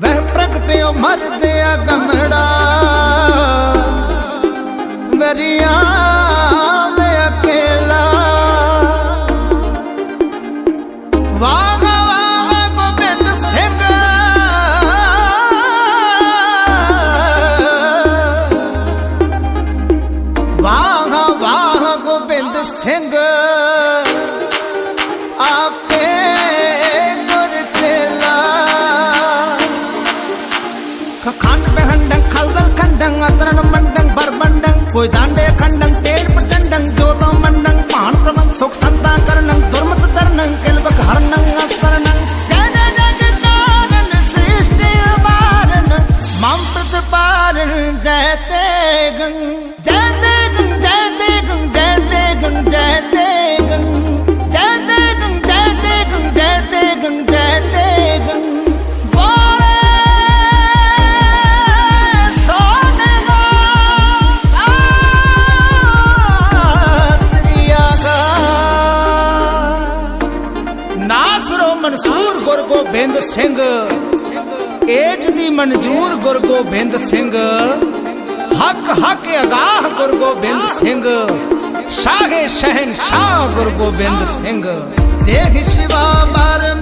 ਵਹਿ ਪ੍ਰਗਟਿਓ ਮਰਦੇ ਆ ਗਮੜਾ। ਵਰੀਆਂ ਮੈਂ ਅਕੇਲਾ। ਵਾਹ ਵਾਹ, ਗੋਬਿੰਦ ਸਿੰਘ। ਵਾਹ ਵਾਹ, ਗੋਬਿੰਦ ਸਿੰਘ। ਕੋਈ ਦਾੰਡੇ ਖੰਡੰ ਤੇੜ ਪ੍ਰਚੰਡੰ ਜੋਤੋ ਮੰਡੰ ਭਾਨ ਪ੍ਰਮੰ ਸੁਖ ਸੰਤਾ ਕਰਨੰ, ਦੁਰਮਤ ਦਰਨੰ ਕਿਲਬਕ ਹਰਨੰ ਅਸਰਣੰ ਜਨ ਜਨ ਕਾਰਨ ਸ੍ਰਿਸ਼ਟਿ ਅਮਾਰਨ ਮਮ ਪ੍ਰਤਪਾਰਨ, ਜੈ ਤੇਗੰ। ਜੈ ਤੇਗੰ ਜੈ ਤੇਗੰ ਜੈ ਤੇਗੰ, ਜੈ ਗੋਬਿੰਦ ਸਿੰਘ। ਏਜ ਦੀ ਮਨਜੂਰ ਗੁਰ ਗੋਬਿੰਦ ਸਿੰਘ। ਹੱਕ ਹੱਕ ਅਗਾਹ ਗੁਰ ਗੋਬਿੰਦ ਸਿੰਘ। ਸ਼ਾਹੇ ਸ਼ਹਿਨ ਸ਼ਾਹ ਗੁਰ ਗੋਬਿੰਦ ਸਿੰਘ। ਦੇਖ ਸ਼ਿਵਾ ਮਰ